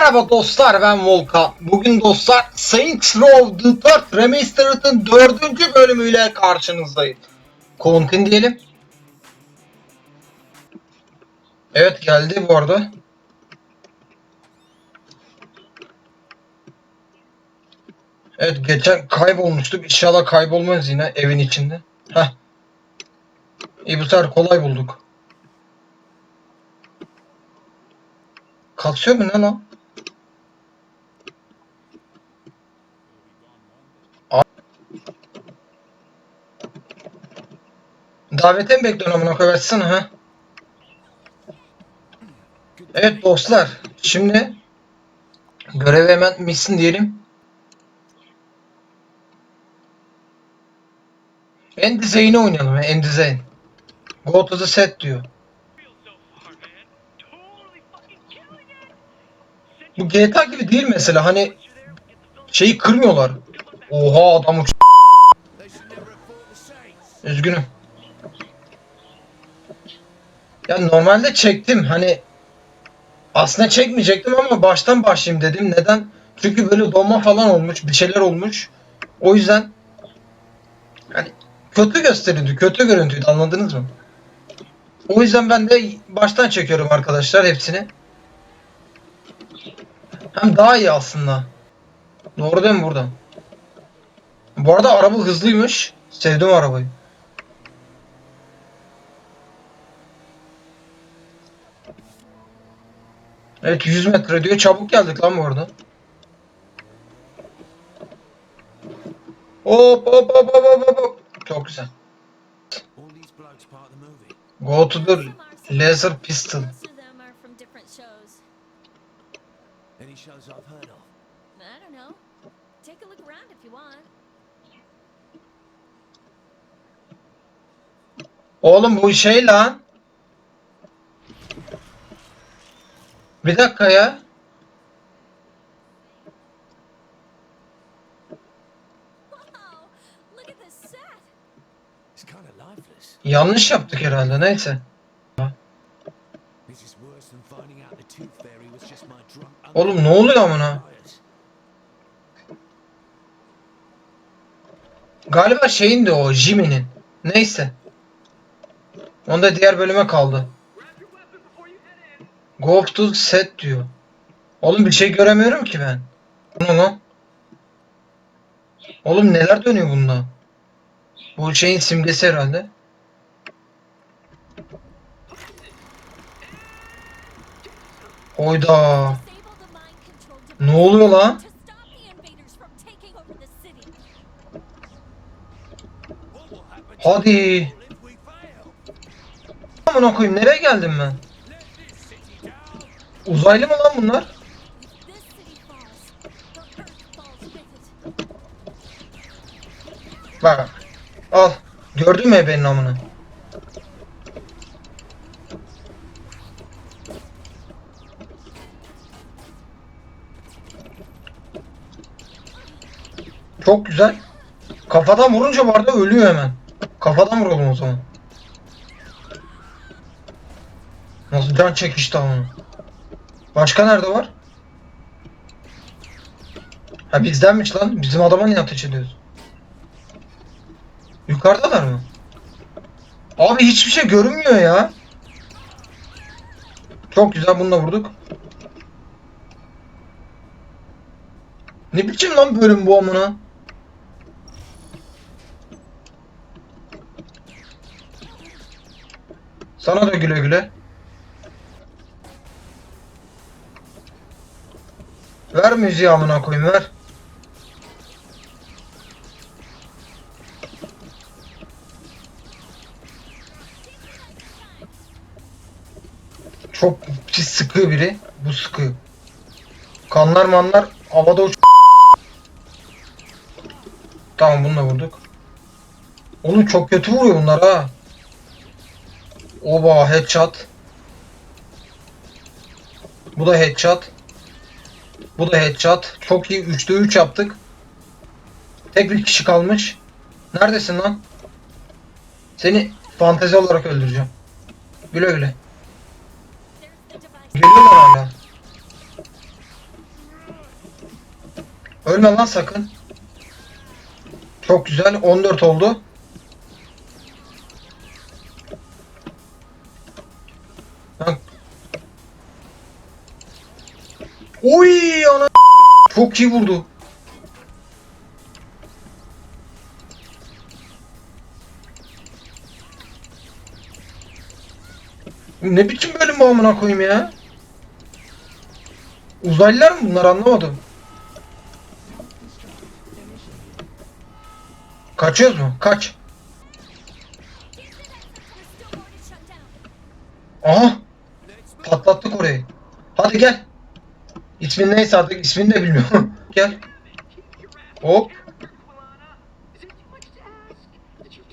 Merhaba dostlar ben Volkan. Bugün dostlar Saints Row The Third Remastered'ın dördüncü bölümüyle karşınızdayım. Kontin diyelim. Evet geldi bu arada. Evet geçen kaybolmuştuk. İnşallah kaybolmayız yine evin içinde. Heh. İyi bu sefer kolay bulduk. Kalkıyor mu ne lan? Davete mi bekliyorsun amına koyarsın ha? Evet dostlar. Şimdi görevi hemen bitsin diyelim. End oynayalım ya. End Zane. Go to the set diyor. Bu GTA gibi değil mesela hani şeyi kırmıyorlar. Oha adam uç. Üzgünüm. Ya normalde çektim hani aslında çekmeyecektim ama baştan başlayayım dedim. Neden? Çünkü böyle donma falan olmuş, bir şeyler olmuş. O yüzden hani kötü gösterildi, kötü görüntüydü anladınız mı? O yüzden ben de baştan çekiyorum arkadaşlar hepsini. Hem daha iyi aslında. Doğru değil mi burada? Bu arada araba hızlıymış. Sevdim arabayı. Evet 100 metre diyor. Çabuk geldik lan bu arada. Hop hop hop hop hop hop. Çok güzel. Go to the laser pistol. Oğlum bu şey lan. Bir dakika ya. Yanlış yaptık herhalde neyse. Oğlum ne oluyor amına? Galiba şeyin de o Jimmy'nin. Neyse. Onda diğer bölüme kaldı. Go to set diyor. Oğlum bir şey göremiyorum ki ben. Bu ne lan? Oğlum neler dönüyor bunda? Bu şeyin simgesi herhalde. Oyda. Ne oluyor lan? Hadi. Amına koyayım nereye geldim ben? Uzaylı mı lan bunlar? Bak. Al. Gördün mü ebenin amını? Çok güzel. Kafadan vurunca bu arada ölüyor hemen. Kafadan vuralım o zaman. Nasıl can çekişti amına. Başka nerede var? Ha bizdenmiş lan. Bizim adama niye ateş ediyoruz? Yukarıdalar mı? Abi hiçbir şey görünmüyor ya. Çok güzel bununla vurduk. Ne biçim lan bölüm bu amına? Sana da güle güle. Ver müziği amına koyayım ver. Çok pis sıkıyor biri. Bu sıkıyor. Kanlar manlar havada uç... Tamam bununla vurduk. Oğlum çok kötü vuruyor bunlar ha. Oba headshot. Bu da headshot. Bu da headshot. Çok iyi. 3'te 3 yaptık. Tek bir kişi kalmış. Neredesin lan? Seni fantezi olarak öldüreceğim. Güle güle. Geliyorlar hala. Ölme lan sakın. Çok güzel. 14 oldu. Oy ana. Çok iyi vurdu. Ne biçim bölüm bu amına koyayım ya? Uzaylılar mı bunlar anlamadım. Kaçıyoruz mu? Kaç. Aha. Patlattık orayı. Hadi gel. İsmin neyse artık ismini de bilmiyorum. gel. Hop.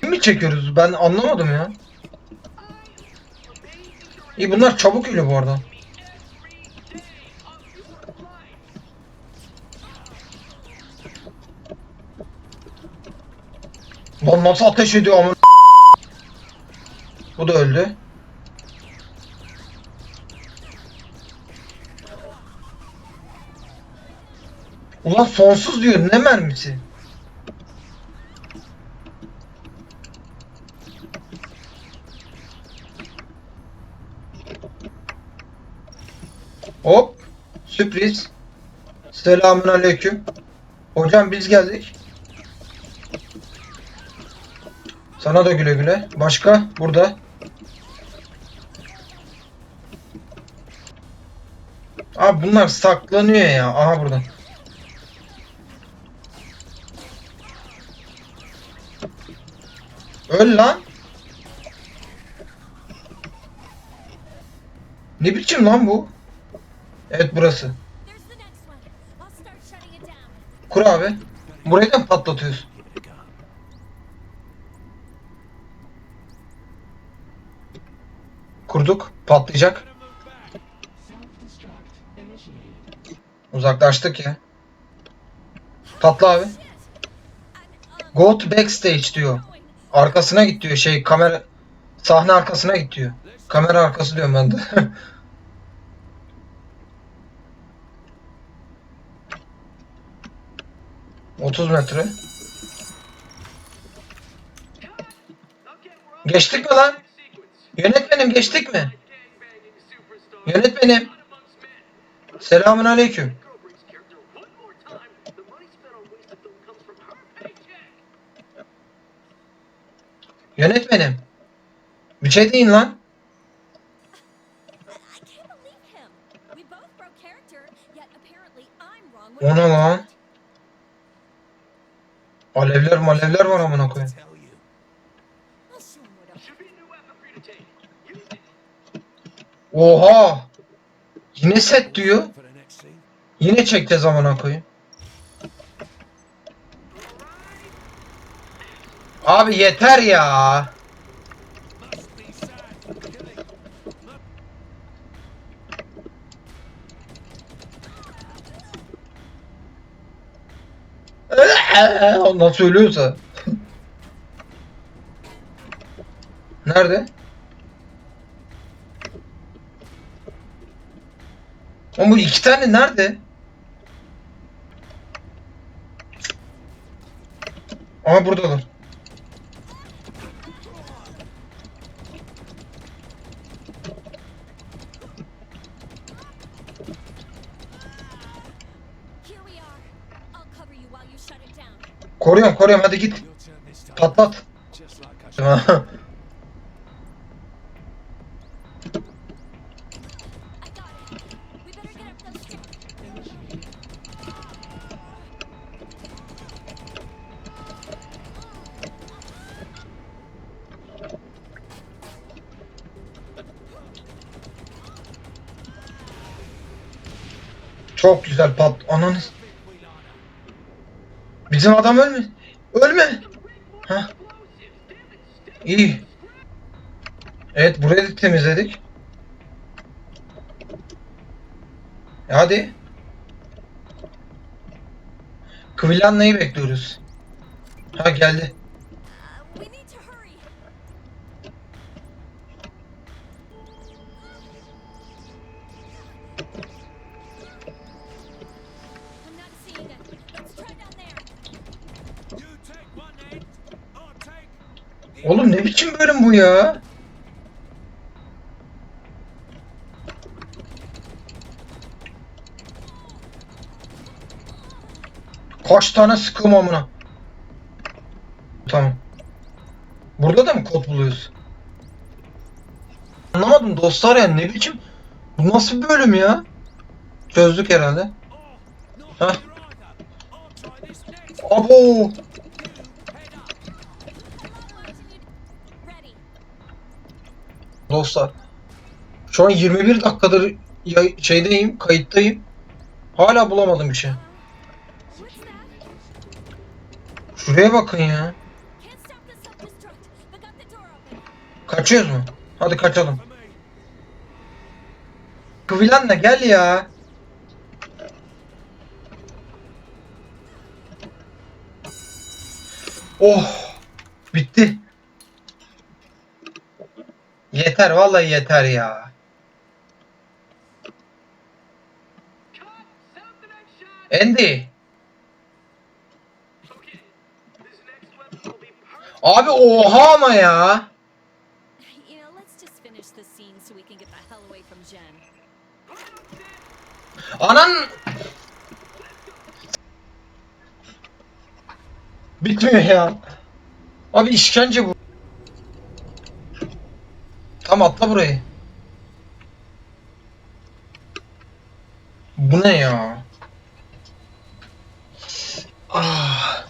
Kim mi çekiyoruz? Ben anlamadım ya. İyi bunlar çabuk ölüyor bu arada. Lan nasıl ateş ediyor ama Bu da öldü. Ulan sonsuz diyor ne mermisi? Hop sürpriz. Selamun aleyküm. Hocam biz geldik. Sana da güle güle. Başka? Burada. Abi bunlar saklanıyor ya. Aha burada. Öl lan. Ne biçim lan bu? Evet burası. Kur abi. Burayı da mı patlatıyorsun? Kurduk. Patlayacak. Uzaklaştık ya. Patla abi. Go to backstage diyor. Arkasına git diyor şey kamera sahne arkasına git diyor. Kamera arkası diyorum ben de. Otuz metre. Geçtik mi lan? Yönetmenim geçtik mi? Yönetmenim. Selamun aleyküm. Yönetmenim. Bir şey deyin lan. O ne lan? Alevler malevler var amına koyayım. Oha! Yine set diyor. Yine çekeceğiz amına koyayım. Abi yeter ya. Ondan söylüyorsa. Nerede? Ama bu iki tane nerede? Aha buradalar. Koruyorum koruyorum hadi git. Patlat. Just like I should. Bizim adam ölme. Ölme. Hah. İyi. Evet burayı da temizledik. E hadi. Kıvillanna'yı bekliyoruz. Ha geldi. Oğlum ne biçim bölüm bu ya? Kaç tane sıkım amına? Tamam. Burada da mı kod buluyoruz? Anlamadım dostlar ya ne biçim? Bu nasıl bir bölüm ya? Çözdük herhalde. Oh, not Dostlar. Şu an 21 dakikadır şeydeyim, kayıttayım. Hala bulamadım bir şey. Şuraya bakın ya. Kaçıyoruz mu? Hadi kaçalım. Kıvilanla gel ya. Oh! Bitti. Yeter vallahi yeter ya. Andy. Abi oha ama ya. Anan Bitmiyor ya. Abi işkence bu. Tam atla burayı. Bu ne ya? Ah.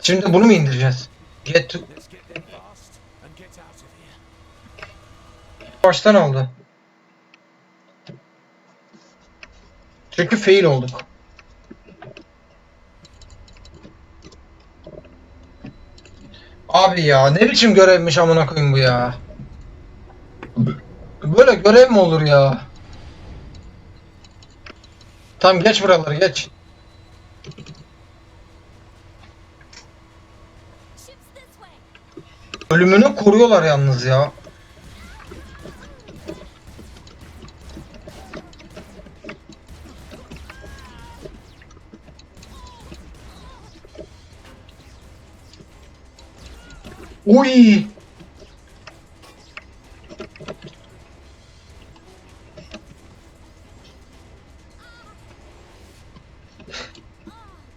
Şimdi bunu mu indireceğiz? Get to... Baştan oldu. Çünkü fail olduk. Abi ya ne biçim görevmiş amına koyayım bu ya. Böyle görev mi olur ya? Tam geç buraları geç. Ölümünü koruyorlar yalnız ya. Uy!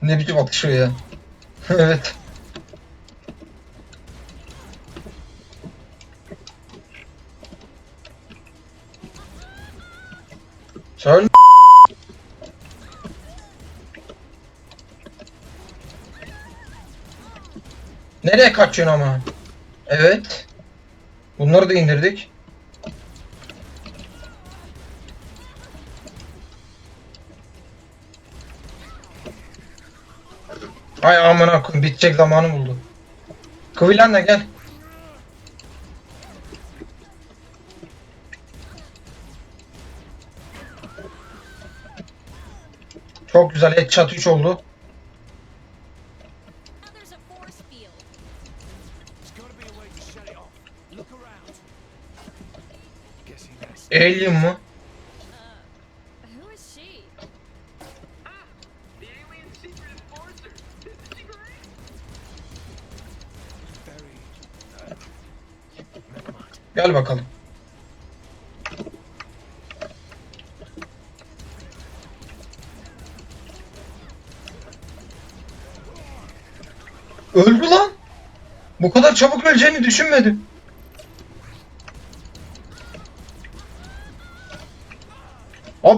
ne biçim atışıyor ya. evet. Söyle. Nereye kaçıyorsun ama? Evet. Bunları da indirdik. Ay amına koyayım bitecek zamanı buldu. Kıvilanla gel. Çok güzel headshot 3 oldu. Never mind. Gel bakalım. Öldü lan. Bu kadar çabuk öleceğini düşünmedim.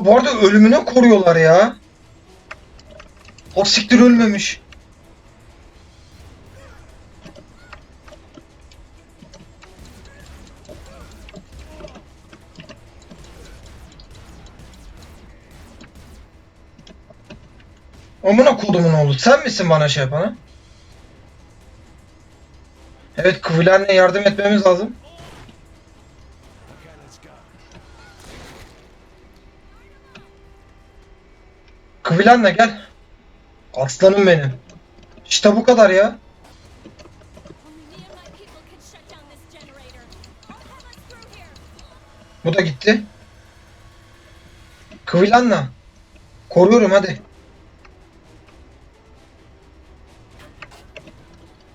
Bu arada ölümüne koruyorlar ya. O siktir ölmemiş. Amına kodumun oğlu sen misin bana şey yapana? Evet Kıvıler'le yardım etmemiz lazım. Kıvıler'le gel. Aslanım benim. İşte bu kadar ya. Bu da gitti. Kıvılanla. Koruyorum hadi.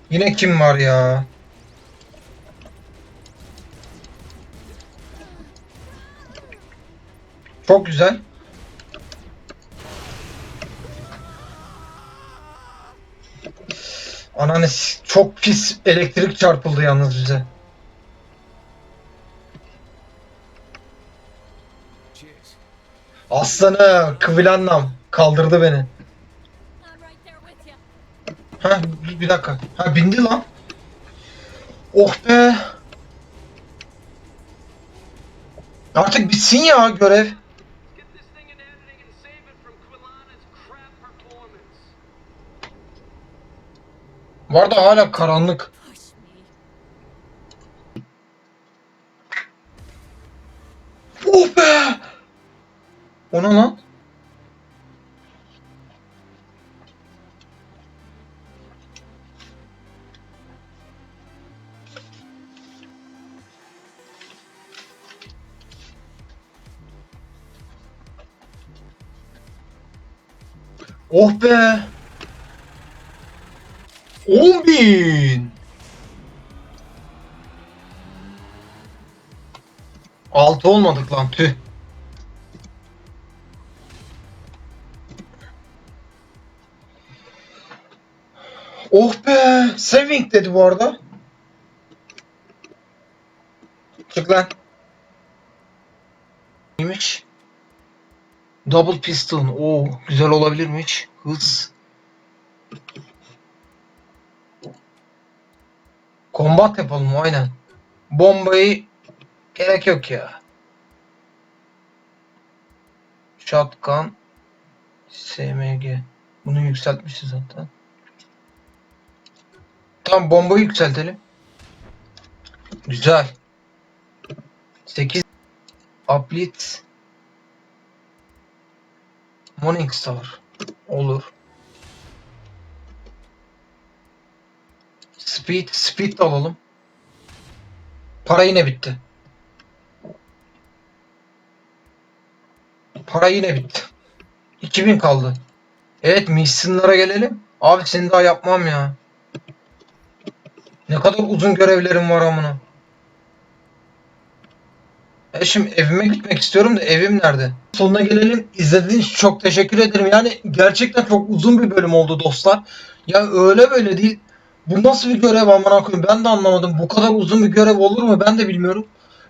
Yine kim var ya? Çok güzel. Ananı çok pis elektrik çarpıldı yalnız bize. Aslanı Kıvılannam kaldırdı beni. Ha bir dakika. Ha bindi lan. Oh be. Artık bitsin ya görev. Var da hala karanlık. Oh be. O ne lan? Oh be. Altı olmadık lan tüh. Oh be! Saving dedi bu arada. Çık lan. Neymiş? Double piston. Oo, güzel olabilir mi hiç? Hız. Combat yapalım aynen. Bombayı gerek yok ya. Shotgun SMG. Bunu yükseltmişiz zaten. Tamam bombayı yükseltelim. Güzel. 8 Uplit Morning Star. Olur. Speed, speed alalım. Para yine bitti. Para yine bitti. 2000 kaldı. Evet missionlara gelelim. Abi seni daha yapmam ya. Ne kadar uzun görevlerim var amına. E şimdi evime gitmek istiyorum da evim nerede? Sonuna gelelim. İzlediğiniz için çok teşekkür ederim. Yani gerçekten çok uzun bir bölüm oldu dostlar. Ya öyle böyle değil. Bu nasıl bir görev amına koyayım ben de anlamadım. Bu kadar uzun bir görev olur mu ben de bilmiyorum.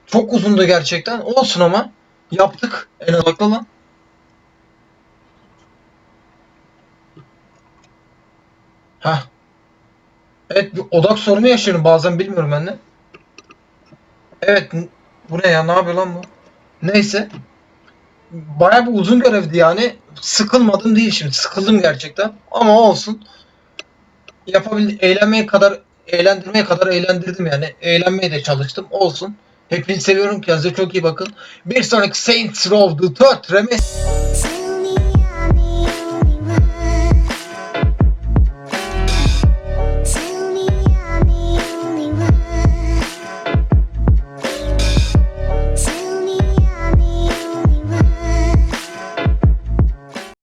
Çok uzundu gerçekten. Olsun ama. Yaptık. En azından Heh. Evet bir odak sorunu yaşıyorum bazen bilmiyorum ben de. Evet bu ne ya ne yapıyor lan bu? Neyse. Baya bir uzun görevdi yani. Sıkılmadım değil şimdi. Sıkıldım gerçekten. Ama olsun. Yapabil eğlenmeye kadar eğlendirmeye kadar eğlendirdim yani. Eğlenmeye de çalıştım. Olsun. Hepinizi seviyorum. Kendinize çok iyi bakın. Bir sonraki Saints Row the Third Remake